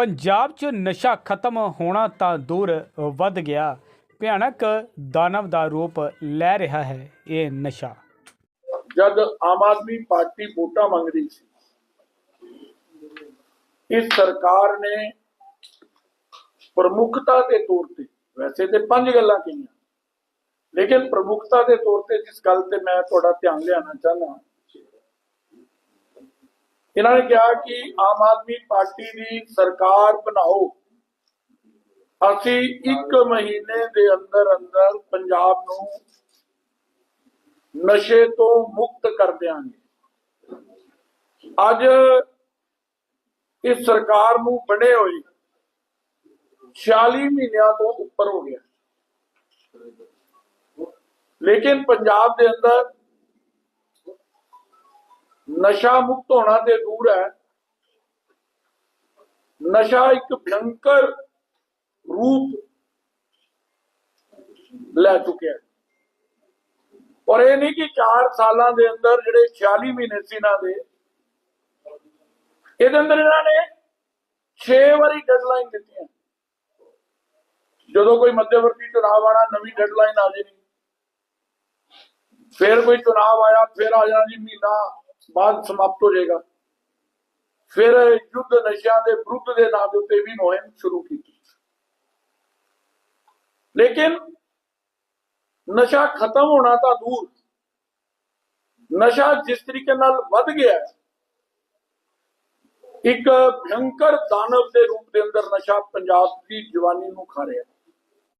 ਪੰਜਾਬ 'ਚ ਨਸ਼ਾ ਖਤਮ ਹੋਣਾ ਤਾਂ ਦੂਰ ਵੱਧ ਗਿਆ। ਭਿਆਨਕ ਦਾਨਵ ਦਾ ਰੂਪ ਲੈ ਰਿਹਾ ਹੈ ਇਹ ਨਸ਼ਾ। ਜਦ ਆਮ ਆਦਮੀ ਪਾਰਟੀ ਵੋਟਾਂ ਮੰਗ ਰਹੀ ਸੀ, ਇਸ ਸਰਕਾਰ ਨੇ ਪ੍ਰਮੁਖਤਾ ਦੇ ਤੌਰ ਤੇ, ਵੈਸੇ ਤੇ ਪੰਜ ਗੱਲਾਂ ਕਹੀਆਂ, ਲੇਕਿਨ ਪ੍ਰਮੁੱਖਤਾ ਦੇ ਤੌਰ ਤੇ ਜਿਸ ਗੱਲ ਤੇ ਮੈਂ ਤੁਹਾਡਾ ਧਿਆਨ ਲਿਆਣਾ ਚਾਹੁੰਦਾ ਇਹਨਾਂ ਨੇ ਕਿਹਾ ਕਿ ਆਮ ਆਦਮੀ ਪਾਰਟੀ ਦੀ ਸਰਕਾਰ ਬਣਾਓ। ਅਸੀਂ ਇੱਕ ਮਹੀਨੇ ਦੇ ਅੰਦਰ ਅੰਦਰ ਪੰਜਾਬ ਨੂੰ ਨਸ਼ੇ ਤੋਂ ਮੁਕਤ ਕਰ ਦਿਆਂਗੇ। ਅੱਜ ਇਸ ਸਰਕਾਰ ਨੂੰ ਬਣੇ ਹੋਏ 46 ਮਹੀਨਿਆਂ ਤੋਂ ਉੱਪਰ ਹੋ ਗਿਆ। ਲੇਕਿਨ ਪੰਜਾਬ ਦੇ ਅੰਦਰ ਨਸ਼ਾ ਮੁਕਤ ਹੋਣਾ ਤੇ ਦੂਰ ਹੈ। ਨਸ਼ਾ ਇੱਕ ਭਿਅੰਕਰ ਰੂਪ ਲੈ ਚੁੱਕਿਆ ਔਰ ਇਹ ਨਹੀਂ ਕਿ 4 ਸਾਲਾਂ ਦੇ ਅੰਦਰ ਜਿਹੜੇ 46 ਮਹੀਨੇ ਸੀ ਇਹਨਾਂ ਦੇ, ਇਹਦੇ ਅੰਦਰ ਇਹਨਾਂ ਨੇ 6 ਵਾਰੀ ਡੈਡਲਾਈਨ ਦਿੱਤੀਆਂ। ਜਦੋਂ ਕੋਈ ਮੱਧਵਰਤੀ ਚੁਣਾਵ ਆਣਾ ਨਵੀਂ ਡੈਡਲਾਈਨ ਆ ਜਾਣੀ। ਫਿਰ ਕੋਈ ਚੁਣਾਵ ਆਇਆ, ਫਿਰ ਆ ਜਾਣਾ ਜੀ ਮਹੀਨਾ। ਬਾਅਦ ਸਮਾਪਤ ਹੋ ਜਾਏਗਾ। ਫਿਰ ਯੁੱਧ ਨਸ਼ਿਆਂ ਦੇ ਵਿਰੁੱਧ ਦੇ ਨਾਂ ਦੇ ਉੱਤੇ ਵੀ ਮੁਹਿੰਮ ਸ਼ੁਰੂ ਕੀਤੀ। ਲੇਕਿਨ ਨਸ਼ਾ ਖਤਮ ਹੋਣਾ ਤਾਂ ਦੂਰ। ਨਸ਼ਾ ਜਿਸ ਤਰੀਕੇ ਨਾਲ ਵੱਧ ਗਿਆ, ਇੱਕ ਭਿਅੰਕਰ ਦਾਨਵ ਦੇ ਰੂਪ ਦੇ ਅੰਦਰ ਨਸ਼ਾ ਪੰਜਾਬ ਦੀ ਜਵਾਨੀ ਨੂੰ ਖਾ ਰਿਹਾ। ਹੈ।